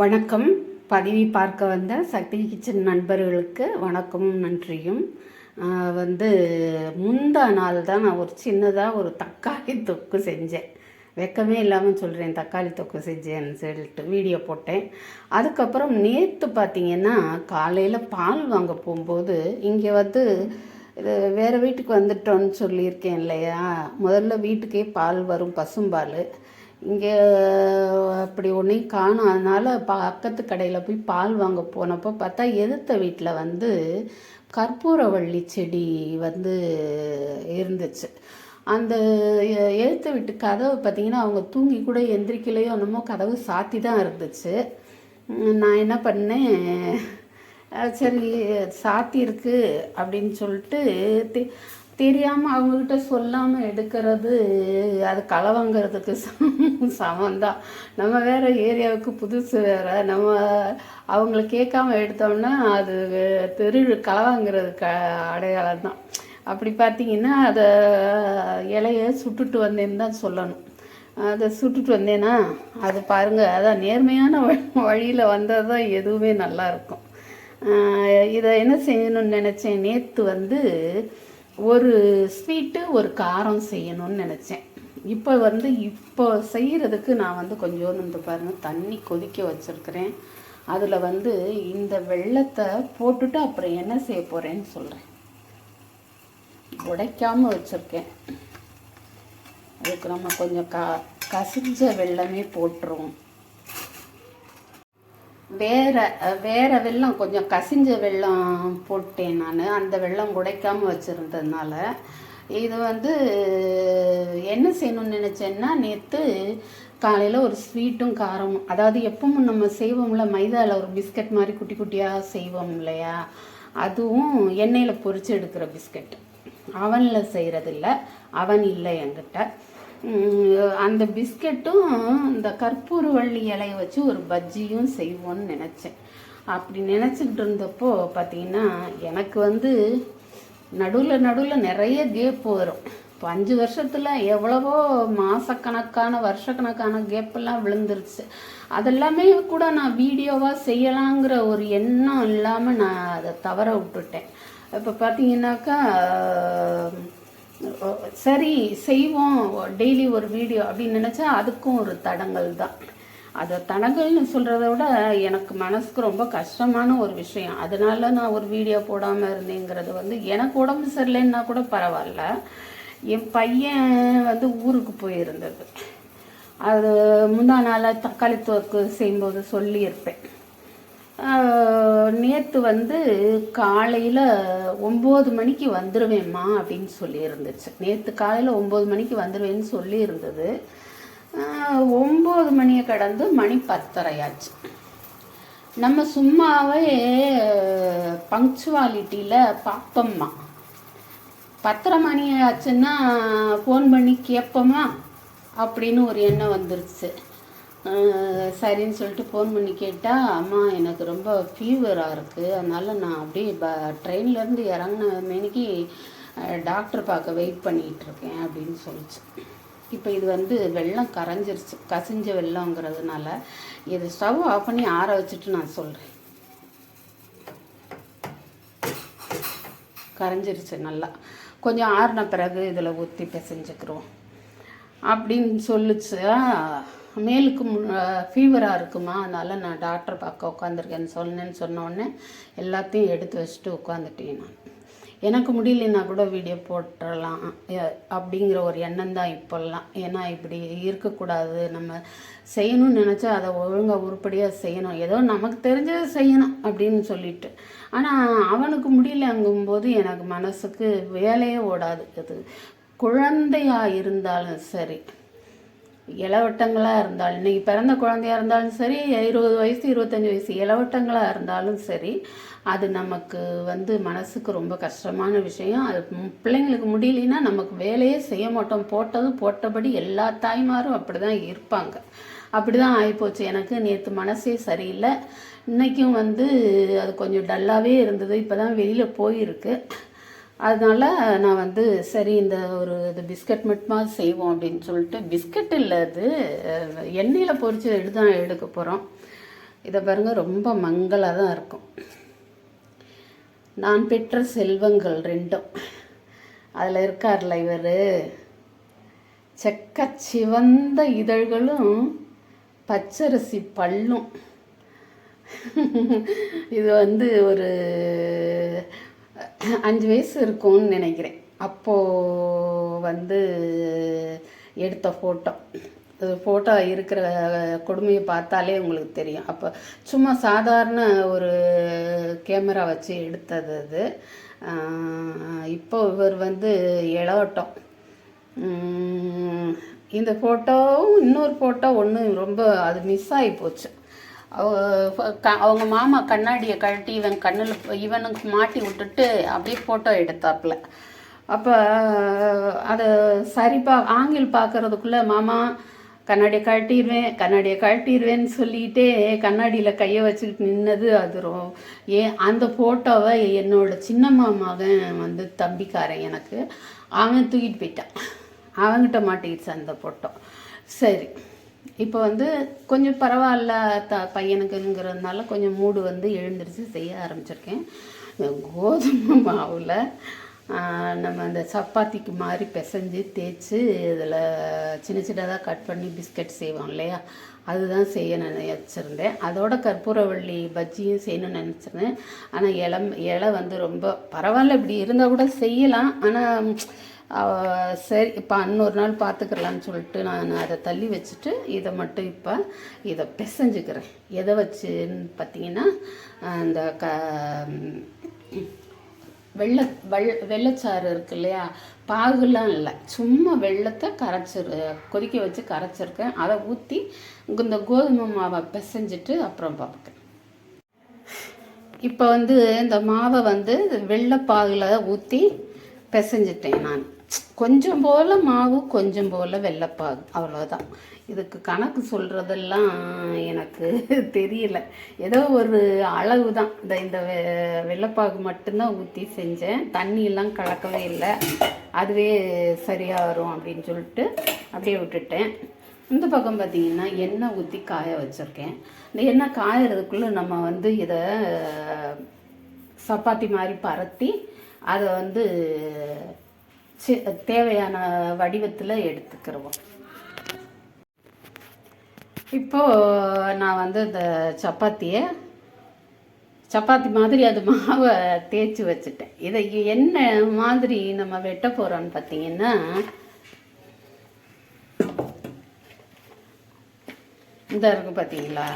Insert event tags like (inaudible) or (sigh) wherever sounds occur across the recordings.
வணக்கம். பதிவி பார்க்க வந்த சக்தி கிச்சன் நண்பர்களுக்கு வணக்கமும் நன்றியும். வந்து முந்தா நாள் தான் நான் ஒரு சின்னதாக ஒரு தக்காளி தொக்கு செஞ்சேன். வெக்கமே இல்லாமல் சொல்கிறேன் தக்காளி தொக்கு செஞ்சேன்னு சொல்லிட்டு வீடியோ போட்டேன். அதுக்கப்புறம் நேற்று பார்த்தீங்கன்னா காலையில் பால் வாங்க போகும்போது இங்கே வந்து இது வேறு வீட்டுக்கு வந்துட்டோன்னு சொல்லியிருக்கேன் இல்லையா? முதல்ல வீட்டுக்கே பால் வரும் பசும்பால். இங்கே அப்படி ஒன்றையும் காணும். அதனால் பக்கத்து கடையில் போய் பால் வாங்க போனப்போ பார்த்தா எதிர்த்த வீட்டில் வந்து கற்பூரவள்ளி செடி வந்து இருந்துச்சு. அந்த எ- எதிர்த்த வீட்டு கதவு பார்த்தீங்கன்னா அவங்க தூங்கி கூட எந்திரிக்கலையோ என்னமோ கதவு சாத்தி தான் இருந்துச்சு. நான் என்ன பண்ணேன்? சரி சாத்தி இருக்குது அப்படின்னு சொல்லிட்டு தெரியாமல் அவங்கக்கிட்ட சொல்லாமல் எடுக்கிறது அது களை வாங்குறதுக்கு சமந்தான் நம்ம வேற ஏரியாவுக்கு புதுசு வேற. நம்ம அவங்கள கேட்காம எடுத்தோம்னா அது தெரு களை க அடையாளம் தான் அப்படி பார்த்தீங்கன்னா அதை இலைய சுட்டுட்டு வந்தேன்னு தான் சொல்லணும். அதை சுட்டுட்டு வந்தேன்னா அது பாருங்கள் அதான் நேர்மையான வழியில் வந்தால் தான் எதுவுமே நல்லா இருக்கும். இதை என்ன செய்யணும்னு நினச்சேன் நேற்று வந்து ஒரு ஸ்வீட்டு ஒரு காரம் செய்யணும்னு நினச்சேன். இப்போ வந்து இப்போ செய்கிறதுக்கு நான் வந்து கொஞ்சோண்டு இந்த பாருங்கள் தண்ணி கொதிக்க வச்சுருக்கிறேன். அதில் வந்து இந்த வெள்ளத்தை போட்டுட்டு அப்புறம் என்ன செய்ய போகிறேன்னு சொல்கிறேன் உடைக்காமல் வச்சுருக்கேன். அதுக்கு நம்ம கொஞ்சம் க கசிஞ்ச வெள்ளமே போட்டுருவோம். வேற வேற வெள்ளம் கொஞ்சம் கசிஞ்ச வெள்ளம் போட்டேன் நான். அந்த வெள்ளம் உடைக்காம வச்சுருந்ததுனால. இது வந்து என்ன செய்யணும்னு நினச்சேன்னா நேற்று காலையில் ஒரு ஸ்வீட்டும் காரமும். அதாவது எப்பவும் நம்ம செய்வோம்ல மைதாவில் ஒரு பிஸ்கட் மாதிரி குட்டி குட்டியாக செய்வோம் இல்லையா? அதுவும் எண்ணெயில் பொறிச்சு எடுக்கிற பிஸ்கட். அவனில் செய்கிறதில்ல அவன் இல்லை என்கிட்ட. அந்த பிஸ்கட்டும் இந்த கற்பூரவள்ளி இலையை வச்சு ஒரு பஜ்ஜியும் செய்வோன்னு நினச்சேன். அப்படி நினச்சிக்கிட்டு இருந்தப்போ பார்த்தீங்கன்னா எனக்கு வந்து நடுவில் நடுவில் நிறைய கேப் வரும். இப்போ அஞ்சு வருஷத்தில் எவ்வளவோ மாதக்கணக்கான வருஷக்கணக்கான கேப்பெல்லாம் விழுந்துருச்சு. அதெல்லாமே கூட நான் வீடியோவாக செய்யலாங்கிற ஒரு எண்ணம் இல்லாமல் நான் அதை தவற விட்டுட்டேன். இப்போ பார்த்தீங்கன்னாக்கா சரி செய்வோம் டெய்லி ஒரு வீடியோ அப்படின்னு நினச்சா அதுக்கும் ஒரு தடங்கல் தான். அதை தடங்கள்னு சொல்கிறத விட எனக்கு மனசுக்கு ரொம்ப கஷ்டமான ஒரு விஷயம். அதனால நான் ஒரு வீடியோ போடாமல் இருந்தேங்கிறது வந்து எனக்கு உடம்பு சரியில்லைன்னா கூட பரவாயில்ல. என் பையன் வந்து ஊருக்கு போயிருந்தது. அது முந்தா நாளாக தக்காளி தொக்கு செய்யும்போது சொல்லியிருப்பேன். நேற்று வந்து காலையில் ஒம்பது மணிக்கு வந்துடுவேம்மா அப்படின்னு சொல்லியிருந்துச்சு. நேற்று காலையில் ஒம்பது மணிக்கு வந்துடுவேன்னு சொல்லியிருந்தது. ஒம்பது மணியை கடந்து மணி பத்தரையாச்சு. நம்ம சும்மாவே பங்க்சுவாலிட்டியில் பார்ப்போம்மா பத்தரை மணி ஆச்சுன்னா ஃபோன் பண்ணி கேட்போமா அப்படின்னு ஒரு எண்ணம் வந்துருச்சு. சரின்னு சொல்லிட்டு ஃபோன் பண்ணி கேட்டால் அம்மா எனக்கு ரொம்ப ஃபீவராக இருக்குது அதனால் நான் அப்படியே ப ட்ரெயின்லேருந்து இறங்கின மேனிக்கு டாக்டர் பார்க்க வெயிட் பண்ணிகிட்ருக்கேன் அப்படின்னு சொல்லிச்சு. இப்போ இது வந்து வெள்ளம் கரைஞ்சிருச்சு. கசிஞ்ச வெள்ளங்கிறதுனால இது ஸ்டவ் ஆஃப் பண்ணி ஆற வச்சுட்டு நான் சொல்கிறேன் கரைஞ்சிருச்சு நல்லா. கொஞ்சம் ஆறின பிறகு இதில் ஊற்றி பிசைஞ்சுக்கிறோம் அப்படின்னு சொல்லுச்சு மேலுக்கு ஃபீவராக இருக்குமா? அதனால் நான் டாக்டர் பார்க்க உட்காந்துருக்கேன்னு சொன்னேன்னு சொன்னோடனே எல்லாத்தையும் எடுத்து வச்சுட்டு உட்காந்துட்டேன் நான். எனக்கு முடியலன்னா கூட வீடியோ போட்டுடலாம் அப்படிங்கிற ஒரு எண்ணம் தான் இப்போல்லாம். ஏன்னா இப்படி இருக்கக்கூடாது. நம்ம செய்யணும்னு நினச்சா அதை ஒழுங்காக உருப்படியாக செய்யணும். ஏதோ நமக்கு தெரிஞ்சதை செய்யணும் அப்படின்னு சொல்லிட்டு. ஆனால் அவனுக்கு முடியலங்கும்போது எனக்கு மனசுக்கு வேலையே ஓடாது. அது குழந்தையா இருந்தாலும் சரி. இளவட்டங்களாக இருந்தாலும் இன்றைக்கி பிறந்த குழந்தையாக இருந்தாலும் சரி இருபது வயசு இருபத்தஞ்சி வயசு இளவட்டங்களாக இருந்தாலும் சரி அது நமக்கு வந்து மனசுக்கு ரொம்ப கஷ்டமான விஷயம். அது பிள்ளைங்களுக்கு முடியலன்னா நமக்கு வேலையே செய்ய மாட்டோம். போட்டதும் போட்டபடி எல்லா தாய்மாரும் அப்படி தான் இருப்பாங்க. அப்படி தான் ஆகிப்போச்சு எனக்கு நேற்று மனசே சரியில்லை. இன்றைக்கும் வந்து அது கொஞ்சம் டல்லாகவே இருந்தது. இப்போ தான் வெளியில் போயிருக்கு. அதனால் நான் வந்து சரி இந்த ஒரு இது பிஸ்கட் மட்டுமா செய்வோம் அப்படின்னு சொல்லிட்டு பிஸ்கட் இல்லை அது எண்ணெயில் பொறிச்சு எடுத்து தான் எடுக்க போகிறோம் இதை பாருங்கள் ரொம்ப மங்களாக தான் இருக்கும். நான் பெற்ற செல்வங்கள் ரெண்டும். அதில் இருக்கார்ல இவர். செக்க சிவந்த இதழ்களும் பச்சரிசி பல்லும். இது வந்து ஒரு அஞ்சு வயசு இருக்கும்னு நினைக்கிறேன். அப்போது வந்து எடுத்த ஃபோட்டோ ஃபோட்டோ இருக்கிற கொடுமையை பார்த்தாலே உங்களுக்கு தெரியும். அப்போ சும்மா சாதாரண ஒரு கேமரா வச்சு எடுத்தது அது. இப்போ இவர் வந்து இளவட்டம். இந்த ஃபோட்டோவும் இன்னொரு ஃபோட்டோ ஒன்று ரொம்ப அது மிஸ் ஆகி போச்சு. அவங்க மாமா கண்ணாடியை கழட்டி இவன் கண்ணில் இவனுக்கு மாட்டி விட்டுட்டு அப்படியே ஃபோட்டோ எடுத்தாப்புல. அப்போ அதை சரி பா ஆங்கில் பார்க்கறதுக்குள்ளே மாமா கண்ணாடியை கழட்டிடுவேன் கண்ணாடியை கழட்டிடுவேன்னு சொல்லிட்டே கண்ணாடியில் கையை வச்சுக்கிட்டு நின்னது அது ரொ ஏன் அந்த ஃபோட்டோவை என்னோட சின்னம்மா மகன் வந்து தம்பிக்காரன் எனக்கு. அவன் தூக்கிட்டு போயிட்டான். அவன்கிட்ட மாட்டிக்கிடுச்சு அந்த ஃபோட்டோ சரி. இப்போ வந்து கொஞ்சம் பரவாயில்ல த பையனுக்குங்கிறதுனால கொஞ்சம் மூடு வந்து எழுந்திரிச்சு செய்ய ஆரம்பிச்சிருக்கேன். கோதுமை மாவில் நம்ம அந்த சப்பாத்திக்கு மாதிரி பிசைஞ்சு தேய்ச்சி இதில் சின்ன சின்னதாக கட் பண்ணி பிஸ்கட் செய்வோம் இல்லையா? அதுதான் செய்ய நினச்சிருந்தேன். அதோட கற்பூரவள்ளி பஜ்ஜியும் செய்யணும்னு நினச்சிருந்தேன். ஆனால் இலம் இலை வந்து ரொம்ப பரவாயில்ல இப்படி இருந்தால் கூட செய்யலாம். ஆனால் சரி இப்போ இன்னொரு நாள் பார்த்துக்கலான்னு சொல்லிட்டு நான் அதை தள்ளி வச்சுட்டு இதை மட்டும் இப்போ இதை பிசைஞ்சுக்கிறேன். எதை வச்சுன்னு பார்த்தீங்கன்னா அந்த க வெள்ளை வெள் வெள்ளச்சாறு இருக்கு இல்லையா? பாகுலாம் இல்லை. சும்மா வெள்ளத்தை கரைச்சிரு கொதிக்க வச்சு கரைச்சிருக்கேன். அதை ஊற்றி இந்த கோதுமை மாவை பிசைஞ்சிட்டு அப்புறம் பார்ப்பேன். இப்போ வந்து இந்த மாவை வந்து வெள்ளைப்பாகில் ஊற்றி பிசைஞ்சிட்டேன் நான். கொஞ்சம் போல் மாவு கொஞ்சம் போல் வெள்ளைப்பாகு. அவ்வளோதான் இதுக்கு கணக்கு சொல்கிறதெல்லாம் எனக்கு தெரியல. ஏதோ ஒரு அளவு தான் இந்த இந்த வெ- வெள்ளைப்பாகு மட்டும்தான் ஊற்றி செஞ்சேன். தண்ணியெல்லாம் கலக்கவே இல்லை. அதுவே சரியாக வரும் அப்படின்னு சொல்லிட்டு அப்படியே விட்டுட்டேன். இந்த பக்கம் பார்த்தீங்கன்னா எண்ணெய் ஊற்றி காய வச்சுருக்கேன். இந்த எண்ணெய் காயறதுக்குள்ளே நம்ம வந்து இதை சப்பாத்தி மாதிரி பரத்தி அதை வந்து தேவையான வடிவத்தில் எடுத்துக்கிடுவோம் இப்போது நான் வந்து இந்த சப்பாத்தியை சப்பாத்தி மாதிரி அது மாவை தேய்ச்சி வச்சுட்டேன். இதை என்ன மாதிரி நம்ம வெட்ட போகிறோன்னு பார்த்தீங்கன்னா இந்த இருக்கு பார்த்தீங்களா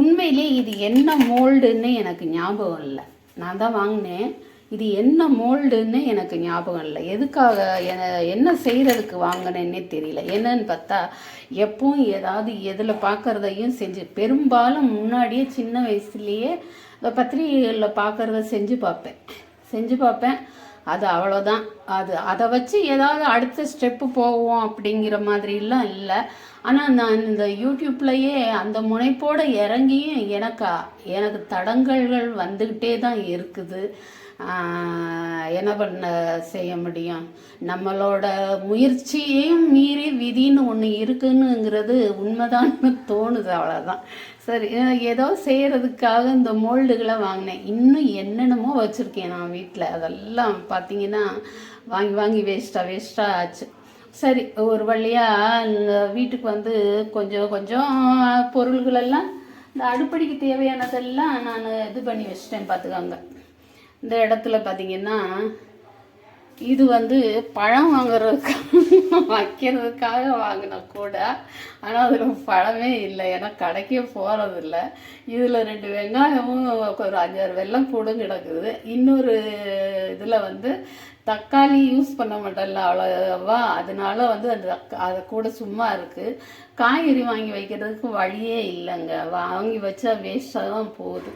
உண்மையிலே இது என்ன மோல்டுன்னு எனக்கு ஞாபகம் இல்லை. நான் தான் வாங்கினேன். இது என்ன மோல்டுன்னு எனக்கு ஞாபகம் இல்லை. எதுக்காக என்ன செய்கிறதுக்கு வாங்கினேன்னே தெரியல. என்னன்னு பார்த்தா எப்பவும் ஏதாவது எதில் பார்க்குறதையும் செஞ்சு பெரும்பாலும் முன்னாடியே சின்ன வயசுலேயே பத்திரிகைகளில் பார்க்குறத செஞ்சு பார்ப்பேன். செஞ்சு பார்ப்பேன். அது அவ்வளோதான் அது அதை வச்சு ஏதாவது அடுத்த ஸ்டெப்பு போவோம் அப்படிங்கிற மாதிரிலாம் இல்லை. ஆனால் நான் இந்த யூடியூப்லேயே அந்த முனைப்போடு இறங்கியும் எனக்கு எனக்கு தடங்கல்கள் வந்துக்கிட்டே தான் இருக்குது. என்ன பண்ண செய்ய முடியும்? நம்மளோட முயற்சியையும் மீறி விதின்னு ஒன்று இருக்குன்னுங்கிறது உண்மைதான்னு (laughs) தோணுது அவ்வளோதான் சரி ஏதோ செய்கிறதுக்காக இந்த மோல்டுகளை வாங்கினேன். இன்னும் என்னென்னமோ வச்சுருக்கேன் நான் வீட்டில் அதெல்லாம் பார்த்தீங்கன்னா வாங்கி வாங்கி வேஸ்ட்டாக வேஸ்ட்டாக ஆச்சு. சரி ஒரு வழியாக இந்த வீட்டுக்கு வந்து கொஞ்சம் கொஞ்சம் பொருள்களெல்லாம் இந்த அடுப்படிக்கு தேவையானதெல்லாம் நான் இது பண்ணி வச்சிட்டேன் பார்த்துக்கோங்க இந்த இடத்துல பார்த்தீங்கன்னா இது வந்து பழம் வாங்குறதுக்காக வைக்கிறதுக்காக வாங்கின கூட. ஆனால் அதில் பழமே இல்லை. ஏன்னா கடைக்கே போகிறதில்ல இதில் ரெண்டு வெங்காயமும் ஒரு அஞ்சாறு வெள்ளம் கூடும் கிடக்குது இன்னொரு இதில் வந்து தக்காளி யூஸ் பண்ண மாட்டேன்ல அவ்வளோவா. அதனால வந்து அந்த அதை கூட சும்மா இருக்குது காய்கறி வாங்கி வைக்கிறதுக்கு வழியே இல்லைங்க. வாங்கி வச்சா வேஸ்ட்டாக தான் போகுது.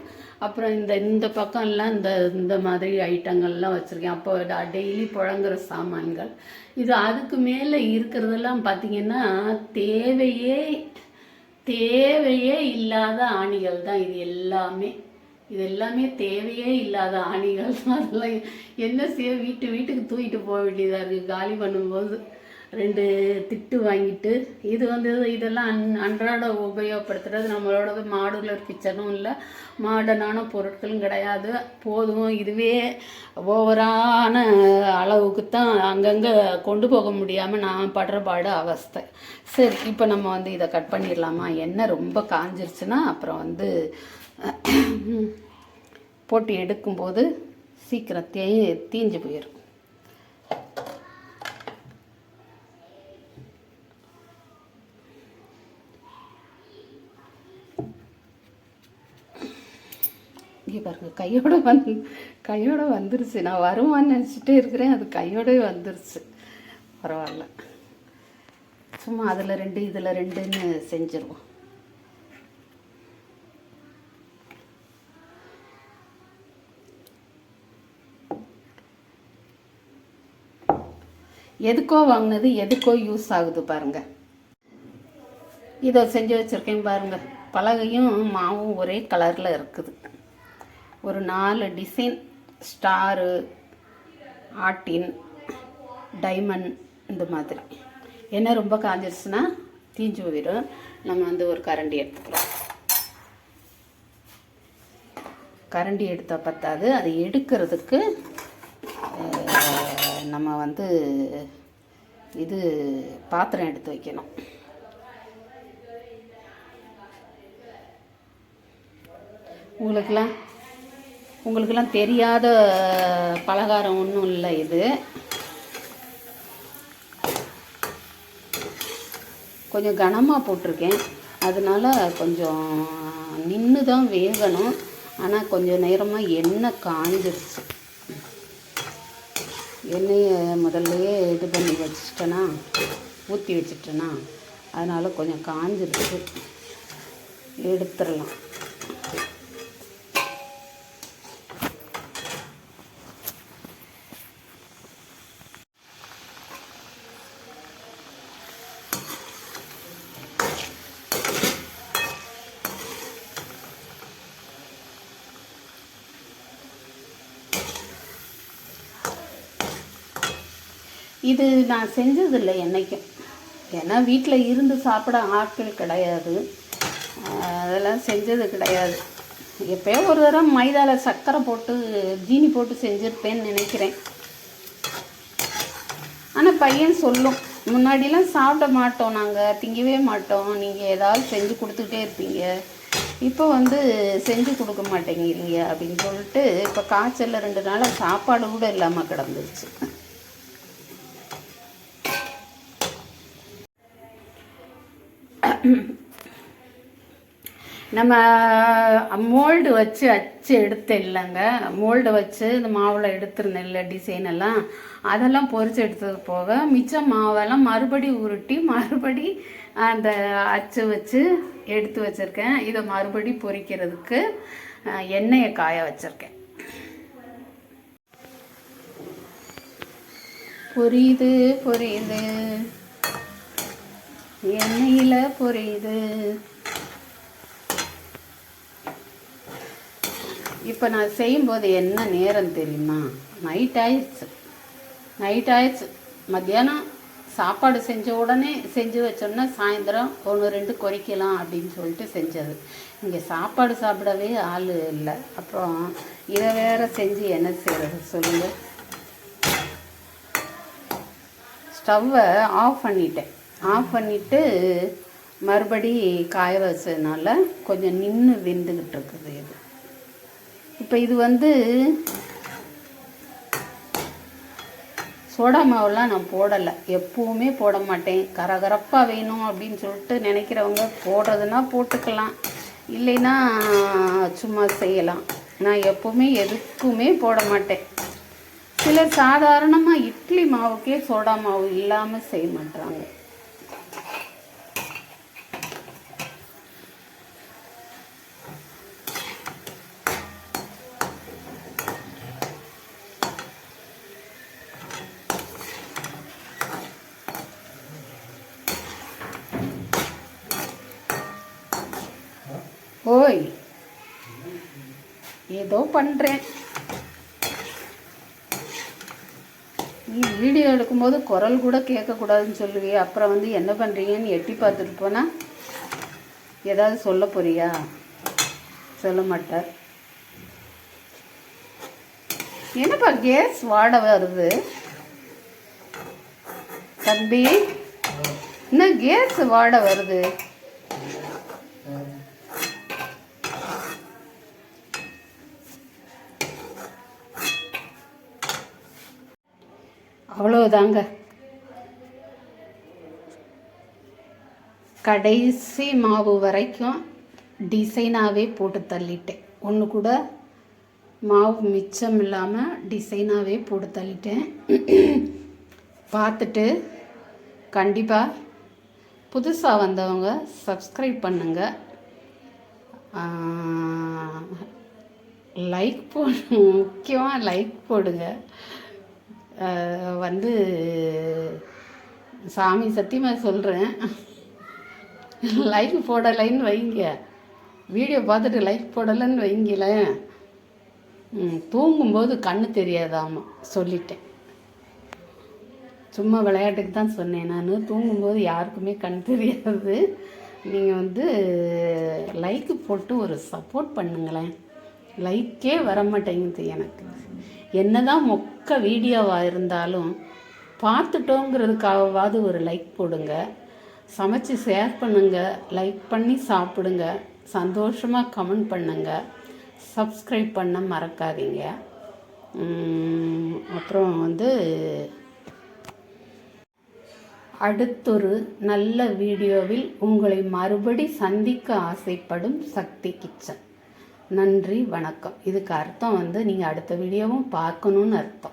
அப்புறம் இந்த இந்த பக்கம்லாம் இந்த இந்த மாதிரி ஐட்டங்கள்லாம் வச்சுருக்கேன். அப்போ டெய்லி புழங்குற சாமான்கள். இது அதுக்கு மேலே இருக்கிறதெல்லாம் பார்த்தீங்கன்னா தேவையே தேவையே இல்லாத ஆணிகள் தான் இது எல்லாமே. இது எல்லாமே தேவையே இல்லாத ஆணிகள். (laughs) அதெல்லாம் என்ன செய்ய வீட்டு வீட்டுக்கு தூக்கிட்டு போக வேண்டியதாக இருக்குது காலி பண்ணும்போது ரெண்டு திட்டு வாங்கிட்டு இது வந்து இதெல்லாம் அன் அன்றாட உபயோகப்படுத்துறது. நம்மளோட மாடுலர் கிச்சனும் இல்லை. மாடர்னான பொருட்களும் கிடையாது. போதும். இதுவே ஓவரான அளவுக்கு தான் அங்கங்கே கொண்டு போக முடியாமல் நான் படுற பாடு அவஸ்தை. சரி இப்போ நம்ம வந்து இதை கட் பண்ணிடலாமா? எண்ணெய் ரொம்ப காஞ்சிருச்சுன்னா அப்புறம் வந்து போட்டு எடுக்கும்போது சீக்கிரம் தே தீஞ்சு போயிடும் இங்கே பாருங்க கையோட வந்து கையோட வந்துருச்சு. நான் வருவான்னு நினச்சிட்டே இருக்கிறேன். அது கையோடவே வந்துருச்சு. பரவாயில்ல. சும்மா அதில் ரெண்டு இதில் ரெண்டுன்னு செஞ்சுருவோம். எதுக்கோ வாங்கினது எதுக்கோ யூஸ் ஆகுது பாருங்கள் இதை செஞ்சு வச்சுருக்கேன் பாருங்கள் பலகையும் மாவும் ஒரே கலரில் இருக்குது. ஒரு நாலு டிசைன் ஸ்டாரு ஆட்டின் டைமண்ட் இந்த மாதிரி. என்ன ரொம்ப காஞ்சிருச்சுன்னா தீஞ்சு போயிடும். நம்ம வந்து ஒரு கரண்டி எடுத்துக்கிறோம் கரண்டி எடுத்தால் பத்தாது. அதை எடுக்கிறதுக்கு நம்ம வந்து இது பாத்திரம் எடுத்து வைக்கணும். உங்களுக்கெல்லாம் உங்களுக்கெல்லாம் தெரியாத பலகாரம் ஒன்றும் இல்லை இது. கொஞ்சம் கனமாக போட்டிருக்கேன். அதனால கொஞ்சம் நின்று தான் வேகணும். ஆனால் கொஞ்சம் நேரமாக எண்ணெய் காஞ்சிருச்சு. எண்ணெயை முதல்லையே இது பண்ணி வச்சிட்டேனா ஊற்றி வச்சிட்டேனா அதனால் கொஞ்சம் காஞ்சிருச்சு. எடுத்துடலாம். இது நான் செஞ்சதில்லை என்றைக்கும் ஏன்னா வீட்டில் இருந்து சாப்பிட ஆட்கள் கிடையாது. அதெல்லாம் செஞ்சது கிடையாது. எப்பயோ ஒரு தடவை மைதாவில் சர்க்கரை போட்டு ஜீனி போட்டு செஞ்சுருப்பேன்னு நினைக்கிறேன். ஆனால் பையன் சொல்லும் முன்னாடிலாம் சாப்பிட மாட்டோம் நாங்கள் திங்கவே மாட்டோம். நீங்கள் ஏதாவது செஞ்சு கொடுத்துக்கிட்டே இருப்பீங்க. இப்போ வந்து செஞ்சு கொடுக்க மாட்டேங்கிறீங்க. அப்படின்னு சொல்லிட்டு இப்போ காய்ச்சலில் ரெண்டு நாளாக சாப்பாடு கூட இல்லாமல் கிடந்துருச்சு. நம்ம மோல்டு வச்சு அச்சு எடுத்து இல்லைங்க. மோல்டு வச்சு இந்த மாவில் எடுத்துருந்தேன் இல்லை டிசைன் எல்லாம். அதெல்லாம் பொறிச்சு எடுத்தது போக மிச்சம் மாவெல்லாம் மறுபடி உருட்டி மறுபடி அந்த அச்சு வச்சு எடுத்து வச்சுருக்கேன். இதை மறுபடி பொரிக்கிறதுக்கு எண்ணெயை காய வச்சுருக்கேன். பொரியுது பொரியுது. எண்ணெயில் பொரியுது. இப்போ நான் செய்யும்போது என்ன நேரம் தெரியுமா? நைட் ஆயிடுச்சு. நைட் ஆயிடுச்சு. மத்தியானம் சாப்பாடு செஞ்ச உடனே செஞ்சு வச்சோன்னா சாயந்தரம் ஒன்று ரெண்டு குறைக்கலாம் அப்படின்னு சொல்லிட்டு செஞ்சது. இங்கே சாப்பாடு சாப்பிடவே ஆள் இல்லை. அப்புறம் இதை வேற செஞ்சு என்ன செய்கிறது சொல்லுங்கள் ஸ்டவ்வை ஆஃப் பண்ணிட்டேன். ஆஃப் பண்ணிவிட்டு மறுபடி காய வச்சதுனால கொஞ்சம் நின்று வெந்துக்கிட்டு இருக்குது இது. இப்போ இது வந்து சோடா மாவுலாம் நான் போடலை. எப்பவுமே போட மாட்டேன். கரகரப்பாக வேணும் அப்படின்னு சொல்லிட்டு நினைக்கிறவங்க போடுறதுனா போட்டுக்கலாம். இல்லைன்னா சும்மா செய்யலாம். நான் எப்பவுமே எதுக்குமே போட மாட்டேன். சிலர் சாதாரணமாக இட்லி மாவுக்கே சோடா மாவு இல்லாமல் செய்ய மாட்டாங்க ஏதோ பண்ணுறேன் நீ வீடியோ எடுக்கும்போது குரல் கூட கேட்கக்கூடாதுன்னு சொல்லுவியே. அப்புறம் வந்து என்ன பண்ணுறீங்கன்னு எட்டி பார்த்துட்டு போனால் ஏதாவது சொல்ல போறியா? சொல்ல மாட்டேன் என்னப்பா கேஸ் வாட வருது? தம்பி என்ன கேஸ் வாட வருது? அவ்வளோதாங்க கடைசி மாவு வரைக்கும் டிசைனாகவே போட்டு தள்ளிட்டேன். ஒன்று கூட மாவு மிச்சம் இல்லாமல் டிசைனாகவே போட்டு தள்ளிட்டேன். பார்த்துட்டு கண்டிப்பாக புதுசாக வந்தவங்க சப்ஸ்கிரைப் பண்ணுங்கள் லைக் போடு முக்கியமாக லைக் போடுங்க. வந்து சாமி சத்தியமாக சொல்கிறேன் லைக் போடலைன்னு வைங்க. வீடியோ பார்த்துட்டு லைக் போடலைன்னு வைங்களேன். தூங்கும்போது கண்ணு தெரியாதாமா சொல்லிட்டேன். சும்மா விளையாட்டுக்கு தான் சொன்னேன் நான். தூங்கும்போது யாருக்குமே கண் தெரியாது. நீங்கள் வந்து லைக்கு போட்டு ஒரு சப்போர்ட் பண்ணுங்களேன். லைக்கே வர மாட்டேங்குது எனக்கு. என்னதான் மொக்க வீடியோவாக இருந்தாலும் பார்த்துட்டோங்கிறதுக்காகவாவது ஒரு லைக் போடுங்க. சமைச்சு ஷேர் பண்ணுங்க. லைக் பண்ணி சாப்பிடுங்க. சந்தோஷமாக கமெண்ட் பண்ணுங்க. சப்ஸ்கிரைப் பண்ண மறக்காதீங்க. அப்புறம் வந்து அடுத்தொரு நல்ல வீடியோவில் உங்களை மறுபடி சந்திக்க ஆசைப்படும் சக்தி கிச்சன். நன்றி வணக்கம். இதுக்கு அர்த்தம் வந்து நீங்கள் அடுத்த வீடியோவும் பார்க்கணுன்னு அர்த்தம்.